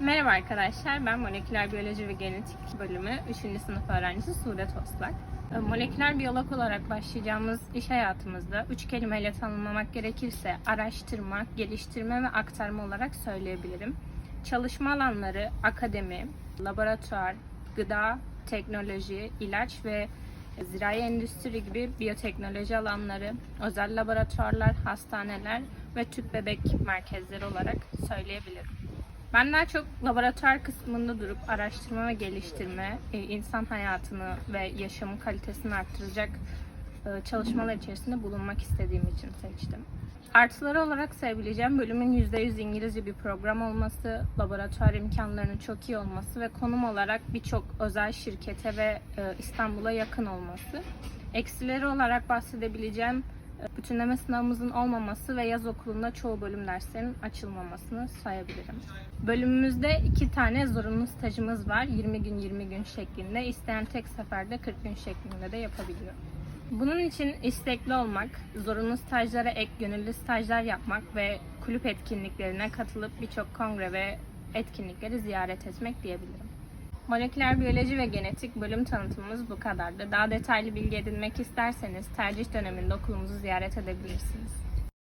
Merhaba arkadaşlar, ben Moleküler Biyoloji ve Genetik bölümü 3. sınıf öğrencisi Sude Toslak. Ee, Moleküler biyolog olarak başlayacağımız iş hayatımızda üç kelimeyle tanımlamak gerekirse araştırma, geliştirme ve aktarma olarak söyleyebilirim. Çalışma alanları akademi, laboratuvar, gıda, teknoloji, ilaç ve zirai endüstri gibi biyoteknoloji alanları, özel laboratuvarlar, hastaneler ve tüp bebek merkezleri olarak söyleyebilirim. Ben daha çok laboratuvar kısmında durup araştırma ve geliştirme, e, insan hayatını ve yaşamın kalitesini arttıracak e, çalışmalar içerisinde bulunmak istediğim için seçtim. Artıları olarak sayabileceğim bölümün %100 İngilizce bir program olması, laboratuvar imkanlarının çok iyi olması ve konum olarak birçok özel şirkete ve e, İstanbul'a yakın olması. Eksileri olarak bahsedebileceğim bütünleme sınavımızın olmaması ve yaz okulunda çoğu bölüm derslerinin açılmamasını sayabilirim. Bölümümüzde iki tane zorunlu stajımız var. 20 gün 20 gün şeklinde. İsteyen tek seferde 40 gün şeklinde de yapabiliyor. Bunun için istekli olmak, zorunlu stajlara ek gönüllü stajlar yapmak ve kulüp etkinliklerine katılıp birçok kongre ve etkinlikleri ziyaret etmek diyebilirim. Moleküler biyoloji ve genetik bölüm tanıtımımız bu kadardı. Daha detaylı bilgi edinmek isterseniz tercih döneminde okulumuzu ziyaret edebilirsiniz.